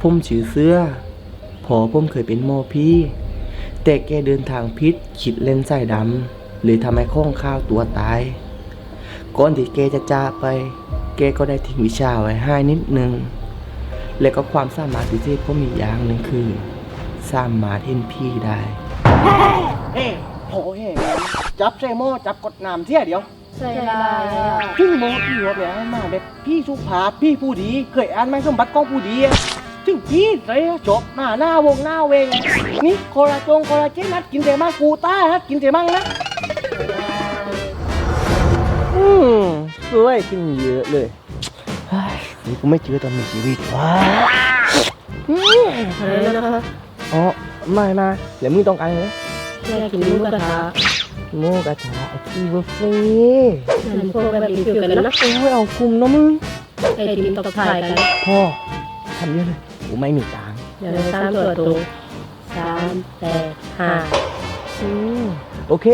ผมชื่อเสื้อพอผมเคยเป็นหมอพี่ แต่แกเดินทางพิษขิดเล่นไส้ดำเลยทำให้ข้องข้าวตัวตาย ก่อนที่แกจะจากไป แกก็ได้ทิ้งวิชาไว้ให้นิดนึง และก็ความสามารถพิเศษผมอีกอย่างหนึ่งคือ สามารถเห็นพี่ได้เฮ้โหเฮ้จับใส่หม้อจับกดน้ำเที่ยเดียวใส่ลายอะถึงหมอพี่ว่าแบบมาแบบพี่สุภาพพี่ผู้ดี เคยอ่านไหมสมบัติของผู้ดีอะ ถึงพี่เลยจบมาหน้าวงหน้าเวง นี่โคลาจงโคลาเจนนัดกินแต่มังกูต้านัดกินแต่มังนะอืมสวยขึ้นเยอะเลยเฮ้ยนี่กูไม่เจอตอนมีชีวิตว้าอืมอะไรนะอ๋อไม่มาเดี๋ยวมึงต้องการเลยอยากกินหมูกระทะโมกระถาไอ้ที่บุฟเฟ่นั่นพวกแบบรีวิวกันนะโอ้ยเอาคุมนะมึงไอ้ทีมตกถ่ายกันพ่อทำเยอะเลย กูไม่มีตังค์เดี๋ยวเราสามตัวตรงสามแปดห้าอืมโอเค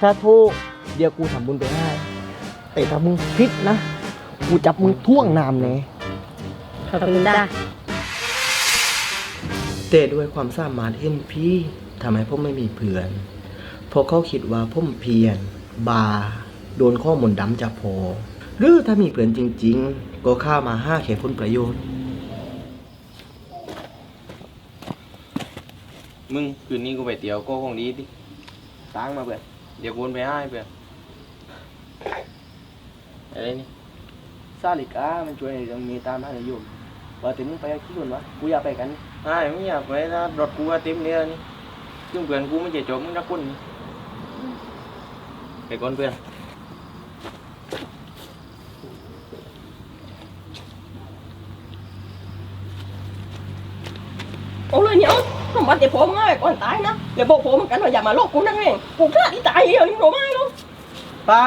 ถ้าถูกเดี๋ยวกูทำบุญไปให้แต่ถ้ามึงผิดนะ กูจับมึงท่วงน้ำแน่ขอบคุณจ้า แต่ด้วยความสามารถเห็นพี่ทำให้ผมไม่มีเพื่อนเพราะเขาคิดว่าผมเพียน บา โดนข้อมูลดำจากพอหรือถ้ามีเพื่อนจริง ๆ ก็เข้ามาห้าแค่ผลประโยชน์ มึงคืนนี้กูไปเตี๋ยวก็คงดีดิตังมาเพื่อนเดี๋ยวกูโอนไปให้เพื่อนอะไรนี่ซาลิกามันช่วยในเรื่องมีตามหานิยมว่าแต่มึงไปกับที่คนวะกูอยากไปกันไอ้ไม่อยากไปนะรถกูว่าเต็มเลยนี่ซึ่งเพื่อนกูไม่เจ็บจบมึงรักคนนี่ไปก่อนเพื่อน โอ้เลยเนี่ย ทำบัตรเดี๋ยวผมง่ายก่อนตายนะเดี๋ยวบอกผมเหมือนกันว่าอย่ามาลบกูนั่นเองกูฆ่าที่ตายเลยมึงรู้ไหมลูกป้า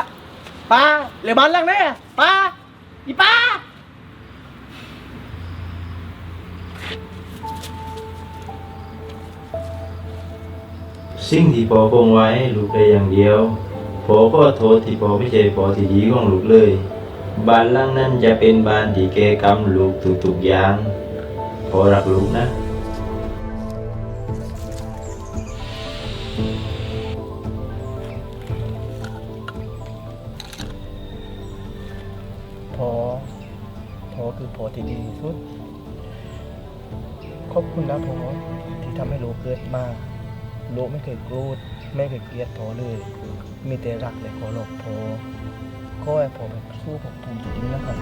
ป้าเหลือบ้านหลังไหนอะป้าอีป้าสิ่งที่พอคงไว้ลูกได้อย่างเดียวพอก็โทษที่พอไม่ใช่พอที่ดีของลูกเลย บ้านหลังนั้นจะเป็นบ้านที่แกกำลูกทุกๆอย่างพอรักลูกนะ ขอบคุณนะพอที่ทำให้โลกเกิดมาโลกไม่เคยโกรธไม่เคยเกลียดพอเลย มีแต่รักและเคารพพอก็ให้พอแบบสู้กับผมจริงๆนะครับ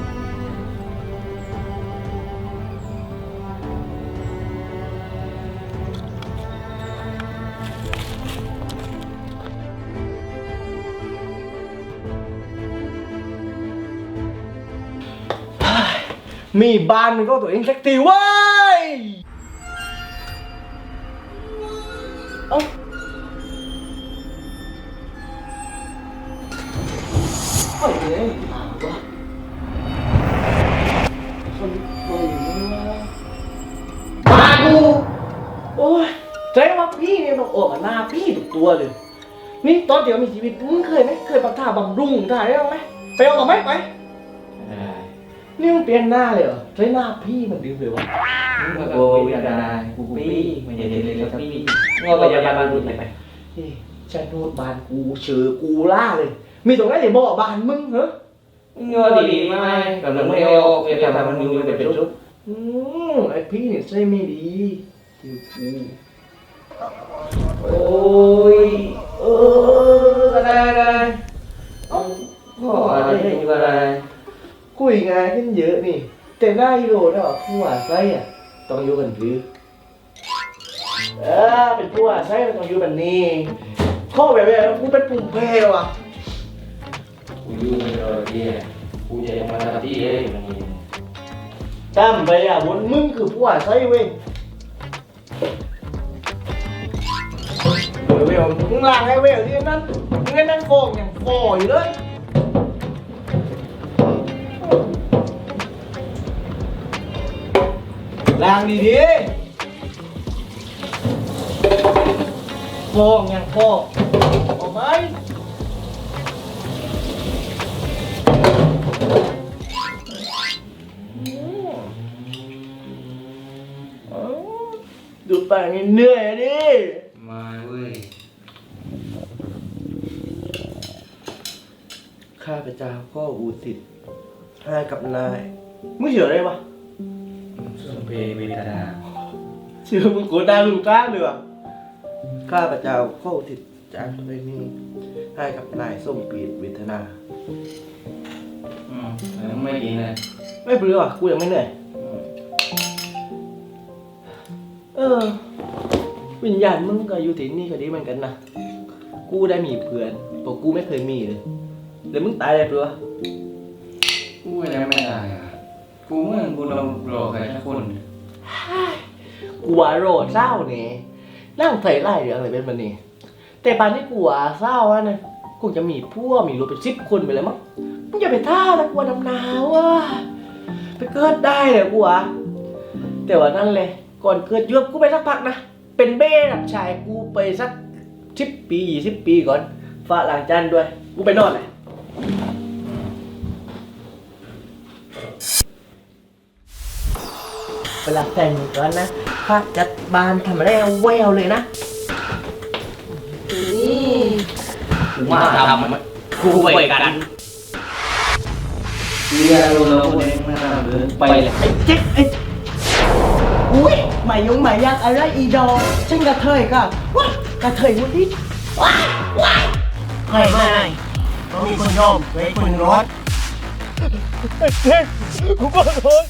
มีบ้านก็ตัวเองสักทีว้ย เอ้าเอ้ยเอ้ยถามว่าคนเคยมึงว่ามาดูโอ้ยใจว่าพี่เนี่ยต้องออกหน้าพี่ทุกตัวเลย นี่ตอนเดียวมีชีวิตมึงเคยไหมเคยปักท่าบำรุงถ่าได้บ้างไหมไปเอากับไหมไป นี่มึงเปลี่ยนหน้าเลยเหรอใช้หน้าพี่มันดื้อเลยวะโอ้ยได้กูปี้ไม่ใช่เด็กๆครับพี่งอพยาบาลดูไปเฮ้ยฉันโนดบานกูเชือกูล่าเลย มีตรงไหนอย่าบอกบานมึงเหรองอดีๆไม่กำลังไม่เอาไปทำมันมึงไปเป็นชุดอืมไอพี่เนี่ยใช่ไม่ดีคือกูโอ้ยเอออะไรอะไรพ่ออะไรอยู่อะไร คุยงานขึ้นเยอะนี่ แต่หน้าฮีโร่เนี่ยผู้หาไส้อะต้องอยู่กันหรือเออเป็นผู้หาไส้มันต้องอยู่แบบนี้ข้อแบบนี้กูเป็นปุ่มเพลว่ะกูอยู่ในรถที่กูจะยังมาทำที่เองมันนี่จำไปอะบนมึงคือผู้หาไส้เว้ยเวลเวลมึงล้างให้เวลที่นั่นมึงให้นั่งโกงอย่างฟออยู่เลยางดีๆฟองอย่างฟองออกไหมดูปากนี่เหนื่อยดิ มาเว้ย ข้าพเจ้าก็อุทิศให้กับนาย มึงเชื่ออะไรวะสุ เพเวทนาเชื่อมึงโกรธได้มึงกล้าเลยวะข้าพเจ้าก็อุทิศจากตัวนี้ให้กับนายส้มปีดเวทนา อืมแล้วไม่กินเลยไม่เปลือวะกูยังไม่เหนื่อยเออ วิญญาณมึงก็อยู่ที่นี่ก็ดีเหมือนกันนะ กูได้มีเพื่อนตัวกูไม่เคยมีเลยเดี๋ยวมึงตายเลยเปลือกูยังไม่ายอะ กูเมื่อกูเรารอใครสักคนกูว่าโรดเศร้านี่นั่งใส่ไล่เรื่องอะไรเป็นมันนี่แต่ปานที่กูว่าเศร้าอะนะกูจะมีพวกมีรถเป็นสิบคนไปเลยมั้งมึงอย่าไปท่านะกลัวดำนาวอะไปเกิดได้เลยกูว่าแต่ว่านั่นเลยก่อนเกิดเยอะกูไปสักพักนะเป็นเบ้รับชายกูไปสักสิบปียี่สิบปีก่อนฝาหลังจานด้วย กูไปนอนเลย วลาแต่งก่อนนะข้าจัดบานทำอะไรเอาแววเลยนะกูมาทำกูไปกันเรียนรู้เราคนเองไม่ทำเลยไปเลยไอ้เจ๊กไอ้อุ้ยหมายยงหมายยักอะไรอีดอกฉันกระเทยก็ว้ากระเทยวันนี้ว้ายว้ายไม่ไม่ต้องมีคนยอมไว้คนร้อนไอ้เจ๊กกูขอโทษ